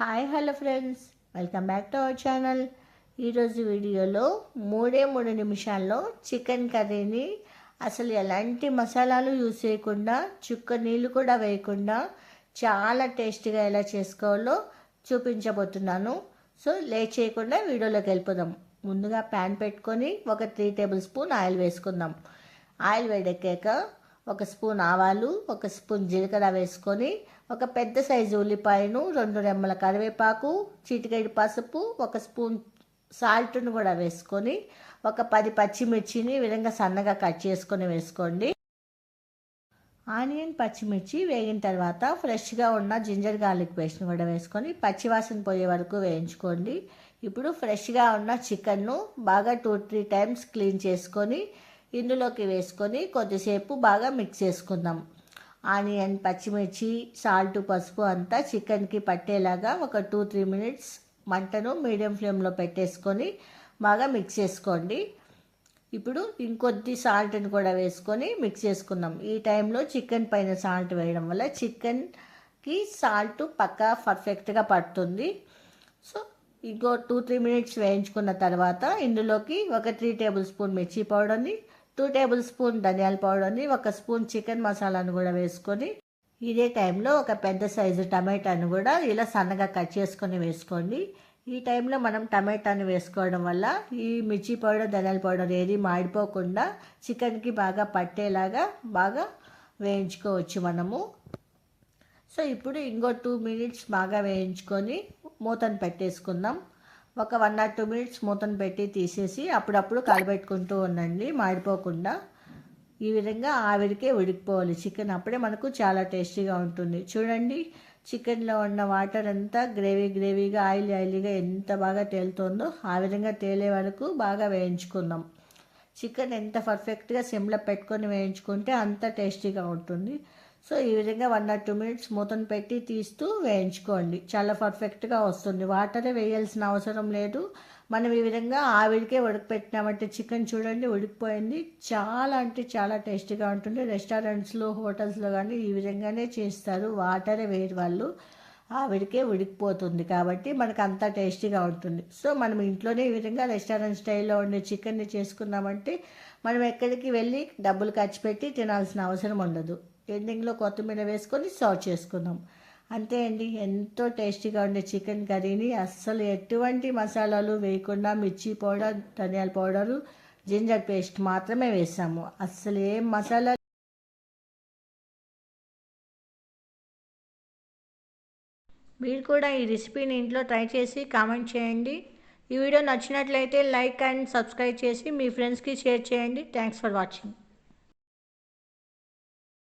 Hi hello friends. Welcome back to our channel. ఈరోజు వీడియోలో మూడే మూడు నిమిషాల్లో చికెన్ కర్రీని అసలు ఎలాంటి మసాలాలు యూస్ చేయకుండా చుక్క నీళ్ళు కూడా వేయకుండా చాలా టేస్టీగా ఎలా చేసుకోవాలో చూపించబోతున్నాను. సో లేట్ చేయకుండా వీడియోలోకి వెళ్ళిపోదాం. ముందుగా ప్యాన్ పెట్టుకొని ఒక త్రీ టేబుల్ స్పూన్ ఆయిల్ వేసుకుందాం. ఆయిల్ వేడెక్కాక ఒక స్పూన్ ఆవాలు ఒక స్పూన్ జీలకర్ర వేసుకొని ఒక పెద్ద సైజు ఉల్లిపాయను రెండు రెమ్మల కరివేపాకు చిటికెడు పసుపు ఒక స్పూన్ సాల్ట్ను కూడా వేసుకొని ఒక పది పచ్చిమిర్చిని విధంగా సన్నగా కట్ చేసుకొని వేసుకోండి. ఆనియన్ పచ్చిమిర్చి వేగిన తర్వాత ఫ్రెష్గా ఉన్న జింజర్ గార్లిక్ పేస్ట్ని కూడా వేసుకొని పచ్చివాసన పోయే వరకు వేయించుకోండి. ఇప్పుడు ఫ్రెష్గా ఉన్న చికెన్ను బాగా టూ త్రీ టైమ్స్ క్లీన్ చేసుకొని ఇందులోకి వేసుకొని కొద్దిసేపు బాగా మిక్స్ చేసుకుందాం. ఆనియన్ పచ్చిమిర్చి సాల్ట్ పసుపు అంతా చికెన్కి పట్టేలాగా ఒక టూ త్రీ మినిట్స్ మంటను మీడియం ఫ్లేమ్లో పెట్టేసుకొని బాగా మిక్స్ చేసుకోండి. ఇప్పుడు ఇంకొద్ది సాల్ట్ని కూడా వేసుకొని మిక్స్ చేసుకుందాం. ఈ టైంలో చికెన్ పైన సాల్ట్ వేయడం వల్ల చికెన్కి సాల్ట్ పక్కా పర్ఫెక్ట్గా పడుతుంది. సో ఇంకో టూ త్రీ మినిట్స్ వేయించుకున్న తర్వాత ఇందులోకి ఒక త్రీ టేబుల్ స్పూన్ మిర్చి పౌడర్ని టూ టేబుల్ స్పూన్ ధనియాల పౌడర్ని ఒక స్పూన్ చికెన్ మసాలాను కూడా వేసుకొని ఇదే టైంలో ఒక పెద్ద సైజు టమాటాను కూడా ఇలా సన్నగా కట్ చేసుకొని వేసుకోండి. ఈ టైంలో మనం టమాటాను వేసుకోవడం వల్ల ఈ మిర్చి పౌడర్ ధనియాల పౌడర్ ఏది మాడిపోకుండా చికెన్కి బాగా పట్టేలాగా బాగా వేయించుకోవచ్చు మనము. సో ఇప్పుడు ఇంకో టూ మినిట్స్ బాగా వేయించుకొని మూతను పెట్టేసుకుందాం. ఒక వన్ ఆర్ టూ మినిట్స్ మూతను పెట్టి తీసేసి అప్పుడప్పుడు కలబెట్టుకుంటూ ఉండండి మాడిపోకుండా. ఈ విధంగా ఆవిరికే ఉడికిపోవాలి. చికెన్ అప్పుడే మనకు చాలా టేస్టీగా ఉంటుంది. చూడండి చికెన్లో ఉన్న వాటర్ అంతా గ్రేవీ గ్రేవీగా ఆయిల్ ఆయిలీగా ఎంత బాగా తేలుతుందో ఆ విధంగా తేలే వరకు బాగా వేయించుకుందాం. చికెన్ ఎంత పర్ఫెక్ట్గా సిమ్లో పెట్టుకొని వేయించుకుంటే అంత టేస్టీగా ఉంటుంది. సో ఈ విధంగా వన్ ఆర్ టూ మినిట్స్ మూతను పెట్టి తీస్తూ వేయించుకోండి. చాలా పర్ఫెక్ట్గా వస్తుంది. వాటరే వేయాల్సిన అవసరం లేదు. మనం ఈ విధంగా ఆవిరికే ఉడకపెట్టినామంటే చికెన్ చూడండి ఉడికిపోయింది. చాలా అంటే చాలా టేస్టీగా ఉంటుంది. రెస్టారెంట్స్లో హోటల్స్లో కానీ ఈ విధంగానే చేస్తారు. వాటరే వేయరు వాళ్ళు. ఆవిడికే ఉడికిపోతుంది కాబట్టి మనకు అంత టేస్టీగా ఉంటుంది. సో మనం ఇంట్లోనే ఈ విధంగా రెస్టారెంట్ స్టైల్లో ఉండే చికెన్ని చేసుకున్నామంటే మనం ఎక్కడికి వెళ్ళి డబ్బులు ఖర్చు పెట్టి తినాల్సిన అవసరం ఉండదు. ఎండింగ్లో కొత్తిమీర వేసుకొని సర్వ్ చేసుకుందాం. అంతే అండి ఎంతో టేస్టీగా ఉండే చికెన్ కర్రీని. అస్సలు ఎటువంటి మసాలాలు వేయకుండా మిర్చి పౌడర్ ధనియాల పౌడరు జింజర్ పేస్ట్ మాత్రమే వేసాము అస్సలు ఏం మసాలా మీరు కూడా ఈ రెసిపీని ఇంట్లో ట్రై చేసి కామెంట్ చేయండి. ఈ వీడియో నచ్చినట్లయితే లైక్ అండ్ సబ్స్క్రైబ్ చేసి మీ ఫ్రెండ్స్కి షేర్ చేయండి. Thanks for watching.